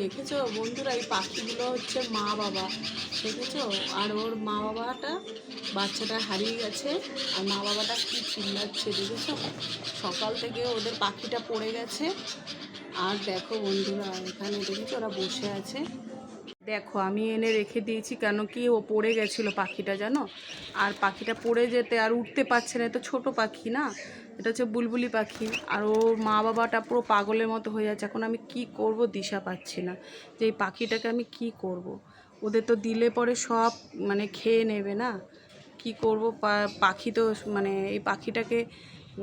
দেখেছ বন্ধুরা, এই পাখিগুলো হচ্ছে মা বাবা, দেখেছ? আর ওর মা বাবাটা, বাচ্চাটা হারিয়ে গেছে, আর মা বাবাটা কি চিল্লাচ্ছে, দেখেছ? সকাল থেকে ওদের পাখিটা পড়ে গেছে। আর দেখো বন্ধুরা, এখানে দেখেছ ওরা বসে আছে। দেখো, আমি এনে রেখে দিয়েছি কেন কি ও পড়ে গেছিল পাখিটা, জানো? আর পাখিটা পড়ে যেতে আর উঠতে পারছে না তো ছোটো পাখি না? এটা হচ্ছে বুলবুলি পাখি। আর ওর মা বাবাটা পুরো পাগলের মতো হয়ে যাচ্ছে। এখন আমি কি করব দিশা পাচ্ছি না। যে এই পাখিটাকে আমি কি করব। ওদের তো দিলে পরে সব মানে খেয়ে নেবে না। কি করব? পাখি তো মানে এই পাখিটাকে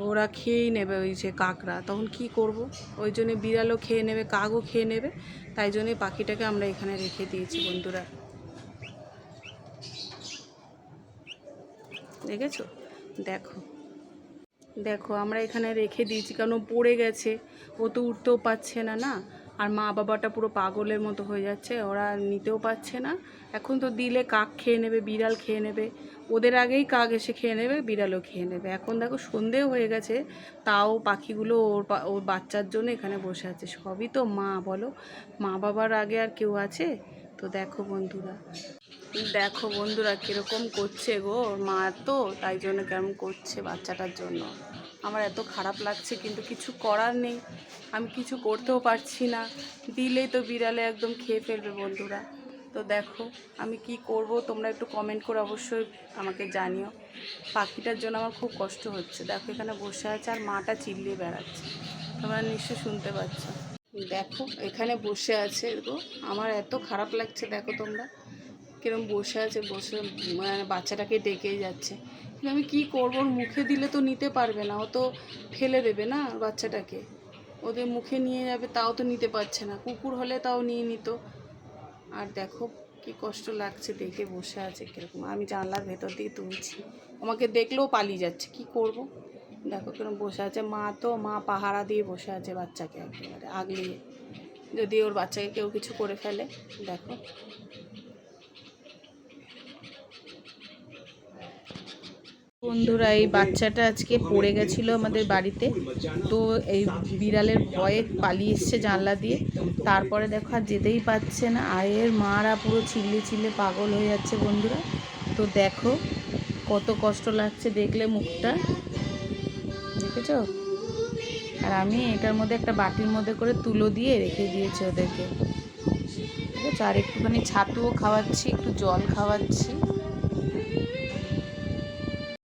ওরা খেয়েই নেবে ওই যে কাকরা তখন কি করব? ওই জন্য বিড়ালও খেয়ে নেবে, কাকও খেয়ে নেবে। তাই জন্য পাখিটাকে আমরা এখানে রেখে দিয়েছি বন্ধুরা। দেখেছ? দেখো। দেখো, আমরা এখানে রেখে দিয়েছি, কারণ পড়ে গেছে। ও তো উঠতেও পারছে না না? আর মা বাবাটা পুরো পাগলের মতো হয়ে যাচ্ছে, ওরা নিতেও পারছে না। এখন তো দিলে কাক খেয়ে নেবে, বিড়াল খেয়ে নেবে। ওদের আগেই কাক এসে খেয়ে নেবে, বিড়ালও খেয়ে নেবে। এখন দেখো, সন্ধেও হয়ে গেছে, তাও পাখিগুলো ওর ওর বাচ্চার জন্য এখানে বসে আছে। সবই তো মা, বলো? মা বাবার আগে আর কেউ আছে? তো দেখো বন্ধুরা। দেখো বন্ধুরা কীরকম করছে গো, মা তো তাই জন্য কেমন করছে বাচ্চাটার জন্য। আমার এত খারাপ লাগছে, কিন্তু কিছু করার নেই। আমি কিছু করতেও পারছি না। দিলেই তো বিড়ালে একদম খেয়ে ফেলবে বন্ধুরা। তো দেখো আমি কি করব, তোমরা একটু কমেন্ট করে অবশ্যই আমাকে জানিও। পাখিটার জন্য আমার খুব কষ্ট হচ্ছে। দেখো এখানে বসে আছে আর মাটা চিল্লিয়ে বেড়াচ্ছে। তোমরা নিশ্চয় শুনতে পাচ্ছ। দেখো এখানে বসে আছে গো। আমার এত খারাপ লাগছে, দেখো তোমরা। কিরম বসে আছে, বসে মানে বাচ্চাটাকে ডেকেই যাচ্ছে। কিন্তু আমি কি করব? ওর মুখে দিলে তো নিতে পারবে না। ও তো ফেলে দেবে না বাচ্চাটাকে। ওদের মুখে নিয়ে যাবে, তাও তো নিতে পারছে না। কুকুর হলে তাও নিয়ে নিত। আর দেখো কি কষ্ট লাগছে দেখে বসে আছে কীরকম। আমি জানলার ভেতর দিয়ে তুলছি। আমাকে দেখলেও পালিয়ে যাচ্ছে। কি করব? দেখো কীরকম বসে আছে। মা তো, মা পাহারা দিয়ে বসে আছে বাচ্চাকে একেবারে আগলিয়ে। যদি ওর বাচ্চাকে কেউ কিছু করে ফেলে, দেখো। বন্ধুরা, এই বাচ্চাটা আজকে পড়ে গেছিল আমাদের বাড়িতে। তো এই বিড়ালের ভয়ে পালিয়ে এসছে জানলা দিয়ে। তারপরে দেখো আর যেতেই পারছে না। আয়ের মারা পুরো চিল্লে চিল্লে পাগল হয়ে যাচ্ছে বন্ধুরা। তো দেখো কত কষ্ট লাগছে দেখলে মুখটা। দেখেছ? আর আমি এটার মধ্যে একটা বাটির মধ্যে করে তুলো দিয়ে রেখে দিয়েছি ওদেরকে। ঠিক আছে আর একটুখানি ছাতুও খাওয়াচ্ছি, একটু জল খাওয়াচ্ছি।